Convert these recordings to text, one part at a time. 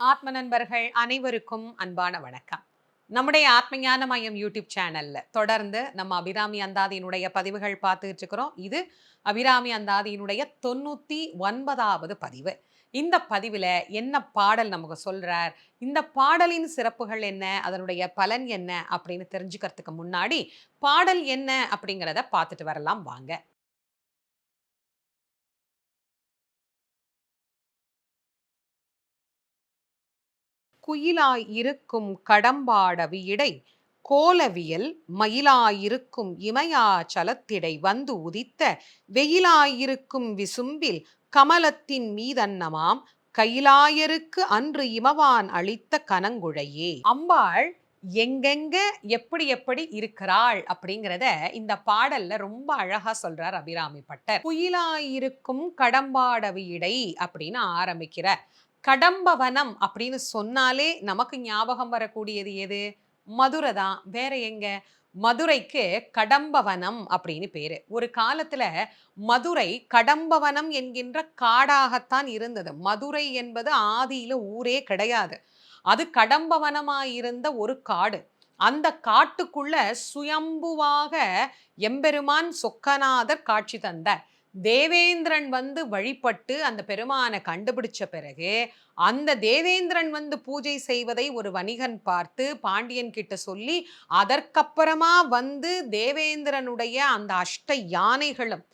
ஆத்ம நண்பர்கள் அனைவருக்கும் அன்பான வணக்கம். நம்முடைய ஆத்மஞான மையம் யூடியூப் சேனல்ல தொடர்ந்து நம்ம அபிராமி அந்தாதியினுடைய பதிவுகள் பார்த்துட்டு இருக்கிறோம். இது அபிராமி அந்தாதியினுடைய தொண்ணூத்தி ஒன்பதாவது பதிவு. இந்த பதிவில் என்ன பாடல் நமக்கு சொல்கிறார் இந்த பாடலின் சிறப்புகள் என்ன? அதனுடைய பலன் என்ன? அப்படின்னு தெரிஞ்சுக்கிறதுக்கு முன்னாடி பாடல் என்ன அப்படிங்கிறத பார்த்துட்டு வரலாம். வாங்க. குயிலாய் இருக்கும் கோலவியல் மயிலாயிருக்கும் இமயாச்சலத்திடை வந்து உதித்த வெயிலாயிருக்கும் விசும்பில் கமலத்தின் மீதன்னமாம் கைலாயருக்கு அன்று இமவான் அளித்த கனங்குழையே. அம்பாள் எங்கெங்க எப்படி எப்படி இருக்கிறாள் அப்படிங்கிறத இந்த பாடல்ல ரொம்ப அழகா சொல்றார் அபிராமி பட்டர். குயிலாயிருக்கும் கடம்பாடவியடை அப்படின்னு ஆரம்பிக்கிறார். கடம்பவனம் அப்படின்னு சொன்னாலே நமக்கு ஞாபகம் வரக்கூடியது எது? மதுரை தான் வேற எங்க? மதுரைக்கு கடம்பவனம் அப்படின்னு பேரு. ஒரு காலத்துல மதுரை கடம்பவனம் என்கின்ற காடாகத்தான் இருந்தது. மதுரை என்பது ஆதியில ஊரே கிடையாது. அது கடம்பவனமாயிருந்த ஒரு காடு. அந்த காட்டுக்குள்ள சுயம்புவாக எம்பெருமான் சொக்கநாதர் காட்சி தந்தார். தேவேந்திரன் வந்து வழிபட்டு அந்த பெருமானை கண்டுபிடிச்ச பிறகு அந்த தேவேந்திரன் வந்து பூஜை செய்வதை ஒரு வணிகன் பார்த்து பாண்டியன் கிட்ட சொல்லி அதற்கப்புறமா வந்து தேவேந்திரனுடைய அந்த அஷ்ட யானைகளும்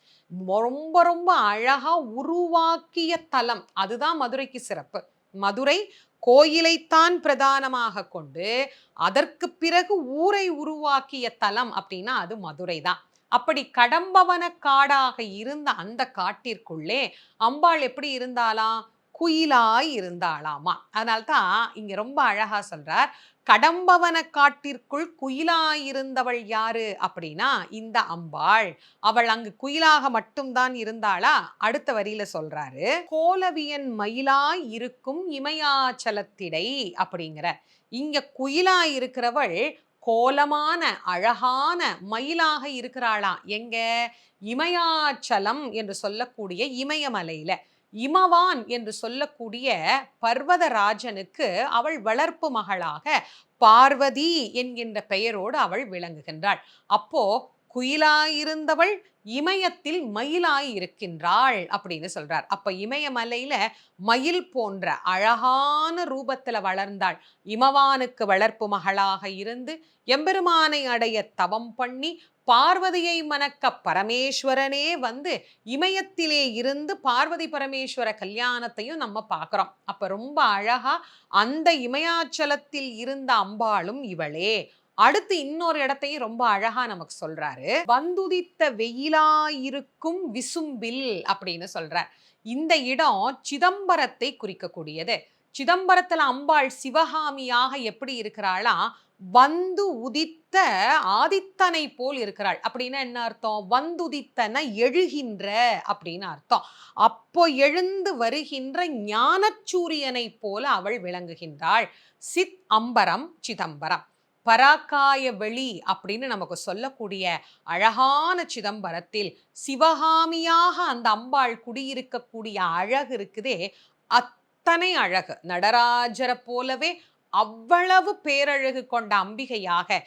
ரொம்ப ரொம்ப அழகா உருவாக்கிய தலம் அதுதான் மதுரைக்கு சிறப்பு. மதுரை கோயிலைத்தான் பிரதானமாக கொண்டு அதற்கு பிறகு ஊரை உருவாக்கிய தலம் அப்படின்னா அது மதுரை தான் அப்படி கடம்பவன காடாக இருந்த அந்த காட்டிற்குள்ளே அம்பாள் எப்படி இருந்தாலாம் குயிலாய் இருந்தாளாமா? அதனால்தான் இங்க ரொம்ப அழகா சொல்றார் கடம்பவன காட்டிற்குள் குயிலாயிருந்தவள் யாரு? அப்படின்னா இந்த அம்பாள். அவள் அங்கு குயிலாக மட்டும்தான் இருந்தாளா? அடுத்த வரியில சொல்றாரு கோலவியன் மயிலாய் இருக்கும் இமயாச்சலத்திடை அப்படிங்கிற. இங்க குயிலாய் இருக்கிறவள் கோலமான அழகான மயிலாக இருக்கிறாளாம் எங்க? இமயாச்சலம் என்று சொல்லக்கூடிய இமயமலையில. இமவான் என்று சொல்லக்கூடிய பர்வதராஜனுக்கு அவள் வளர்ப்பு மகளாக பார்வதி என்கின்ற பெயரோடு அவள் விளங்குகின்றாள். அப்போ குயிலாயிருந்தவள் இமயத்தில் மயிலாய் இருக்கின்றாள் அப்படின்னு சொல்றார். அப்ப இமயமலையில மயில் போன்ற அழகான ரூபத்துல வளர்ந்தாள். இமவானுக்கு வளர்ப்பு மகளாக இருந்து எம்பெருமானை அடைய தவம் பண்ணி பார்வதியை மணக்க பரமேஸ்வரனே வந்து இமயத்திலே இருந்து பார்வதி பரமேஸ்வர கல்யாணத்தையும் நம்ம பார்க்குறோம். அப்போ ரொம்ப அழகா அந்த இமயாச்சலத்தில் இருந்த அம்பாளும் இவளே அடுத்து இன்னொரு இடத்தையும் ரொம்ப அழகா நமக்கு சொல்றாரு. வந்துதித்த வெயிலாயிருக்கும் விசும்பில் அப்படின்னு சொல்றார். இந்த இடம் சிதம்பரத்தை குறிக்கக்கூடியது. சிதம்பரத்துல அம்பாள் சிவகாமியாக எப்படி இருக்கிறாளா? வந்து உதித்த ஆதித்தனை போல் இருக்கிறாள் அப்படின்னா என்ன அர்த்தம்? வந்துதித்தன எழுகின்ற அப்படின்னு அர்த்தம். அப்போ எழுந்து வருகின்ற ஞானச்சூரியனை போல அவள் விளங்குகின்றாள். சித் அம்பரம் சிதம்பரம். பராக்காய வெளி அப்படின்னு நமக்கு சொல்லக்கூடிய அழகான சிதம்பரத்தில் சிவகாமியாக அந்த அம்பாள் குடியிருக்கக்கூடிய அழகு இருக்குதே அத்தனை அழகு. நடராஜரை போலவே அவ்வளவு பேரழகு கொண்ட அம்பிகையாக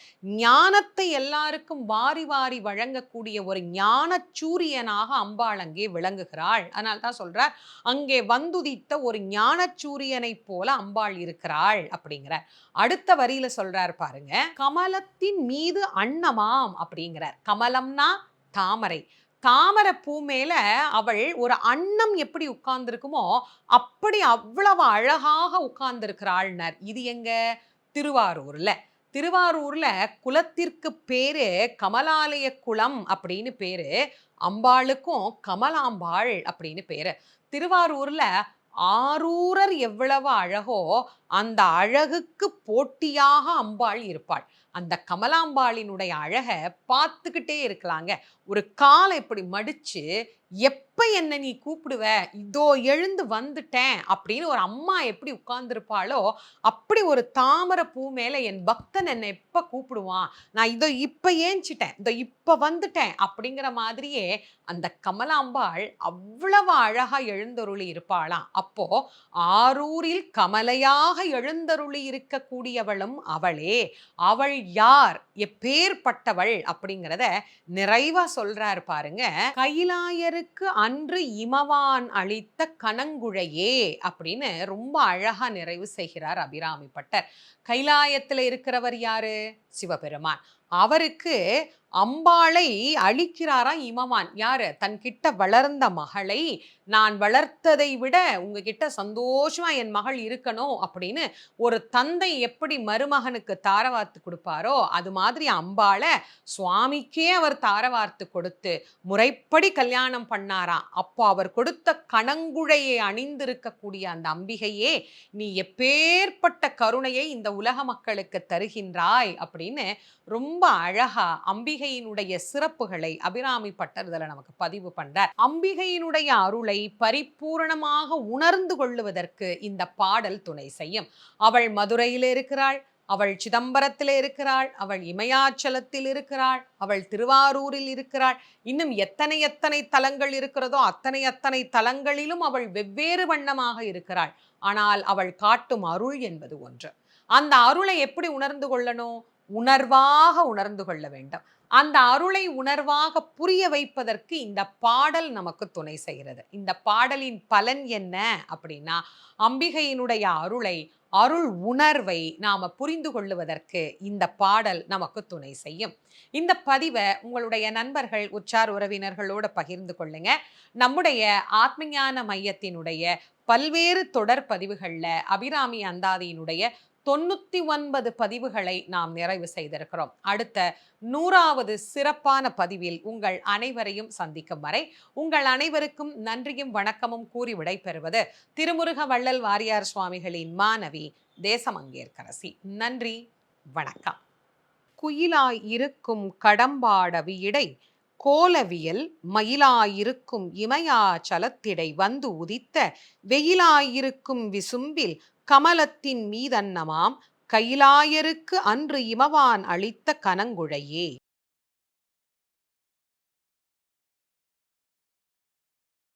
ஞானத்தை எல்லாருக்கும் வாரி வாரி வழங்கக்கூடிய ஒரு ஞான சூரியனாக அம்பாள் அங்கே விளங்குகிறாள். அதனால தான் சொல்றார் அங்கே வந்துதித்த ஒரு ஞான சூரியனை போல அம்பாள் இருக்கிறாள் அப்படிங்கிற அடுத்த வரியில சொல்றார் பாருங்க கமலத்தின் மீது அன்னமாம் அப்படிங்கிறார். கமலம்னா தாமரை. தாமரை பூ மேல அவள் ஒரு அன்னம் எப்படி உட்கார்ந்துருக்குமோ அப்படி அவ்வளவு அழகாக உட்கார்ந்துருக்கிறாள்னர். இது எங்க? திருவாரூர்ல. திருவாரூர்ல குலத்திற்கு பேரு கமலாலய குளம் அப்படின்னு பேரு. அம்பாளுக்கும் கமலாம்பாள் அப்படின்னு பேரு. திருவாரூர்ல ஆரூரர் எவ்வளவு அழகோ அந்த அழகுக்கு போட்டியாக அம்பாள் இருப்பாள். அந்த கமலாம்பாளினுடைய அழகை பார்த்துக்கிட்டே இருக்கலாங்க. ஒரு காலை இப்படி மடித்து எப்போ என்ன நீ கூப்பிடுவ? இதோ எழுந்து வந்துட்டேன் அப்படின்னு ஒரு அம்மா எப்படி உட்கார்ந்துருப்பாளோ அப்படி ஒரு தாமரை பூ மேலே என் பக்தன் என்னை எப்போ கூப்பிடுவான்? நான் இதோ இப்போ ஏஞ்சிட்டேன் இதோ இப்போ வந்துட்டேன் அப்படிங்கிற மாதிரியே அந்த கமலாம்பாள் அவ்வளவு அழகாக எழுந்தருளி இருப்பாளாம். அப்போ ஆரூரில் கமலையாக எழுந்தருளி இருக்கக்கூடியவளும் அவளே. அவள் யார் எப்பேற்பட்டவள் அப்படிங்கிறத நிறைவா சொல்றாரு பாருங்க. கைலாயருக்கு அன்று இமவான் அளித்த கணங்குழையே அப்படின்னு ரொம்ப அழகா நிறைவு செய்கிறார் அபிராமி பட்டர். கைலாயத்துல இருக்கிறவர் யாரு? சிவபெருமான். அவருக்கு அம்பாளை அழிக்கிறாராம் இமவான் யாரு? தன்கிட்ட வளர்ந்த மகளை. நான் வளர்த்ததை விட உங்ககிட்ட சந்தோஷமா என் மகள் இருக்கணும் அப்படின்னு ஒரு தந்தை எப்படி மருமகனுக்கு தாரவார்த்து கொடுப்பாரோ அது மாதிரி அம்பாளை சுவாமிக்கே அவர் தாரவார்த்து கொடுத்து முறைப்படி கல்யாணம் பண்ணாராம். அப்போ அவர் கொடுத்த கணங்குழையை அணிந்திருக்கக்கூடிய அந்த அம்பிகையே நீ எப்பேற்பட்ட கருணையை இந்த உலக மக்களுக்கு தருகின்றாய் அப்படின்னு ரொம்ப அழகா அம்பிகையினுடைய சிறப்புகளை அபிராமி பட்டர் இதில் நமக்கு பதிவு பண்றார். அம்பிகையினுடைய அருளை பரிபூரணமாக உணர்ந்து கொள்ளுவதற்கு இந்த பாடல் துணை செய்யும். அவள் மதுரையில் இருக்கிறாள் அவள் சிதம்பரத்தில் இருக்கிறாள் அவள் இமயாச்சலத்தில் இருக்கிறாள் அவள் திருவாரூரில் இருக்கிறாள். இன்னும் எத்தனை எத்தனை தலங்கள் இருக்கிறதோ அத்தனை அத்தனை தலங்களிலும் அவள் வெவ்வேறு வண்ணமாக இருக்கிறாள். ஆனால் அவள் காட்டும் அருள் என்பது ஒன்று. அந்த அருளை எப்படி உணர்ந்து கொள்ளணும்? உணர்வாக உணர்ந்து கொள்ள வேண்டும். அந்த அருளை உணர்வாக புரிய வைப்பதற்கு இந்த பாடல் நமக்கு துணை செய்கிறது. இந்த பாடலின் பலன் என்ன அப்படின்னா அம்பிகையினுடைய அருளை அருள் உணர்வை நாம் புரிந்து கொள்ளுவதற்கு இந்த பாடல் நமக்கு துணை செய்யும். இந்த பதிவை உங்களுடைய நண்பர்கள் உற்றார் உறவினர்களோடு பகிர்ந்து கொள்ளுங்க. நம்முடைய ஆத்மஞான மையத்தினுடைய பல்வேறு தொடர் பதிவுகளில் அபிராமி அந்தாதியினுடைய தொண்ணூற்றி ஒன்பது பதிவுகளை நாம் நிறைவு செய்திருக்கிறோம். அடுத்த நூறாவது சிறப்பான பதிவில் உங்கள் அனைவரையும் சந்திக்கும் வரை உங்கள் அனைவருக்கும் நன்றியும் வணக்கமும் கூறி விடைபெறுவது திருமுருக வள்ளல் வாரியார் சுவாமிகளின் மாணவி தேசமங்கேற்கரசி நன்றி வணக்கம். குயிலாய் இருக்கும் கடம்பாடவியிடை கோலவியல் மயிலாயிருக்கும் இமயாச்சலத்திடை வந்து உதித்த வெயிலாயிருக்கும் விசும்பில் கமலத்தின் மீதன்னமாம் கைலாயருக்கு அன்று இமவான் அளித்த கனங்குழையே.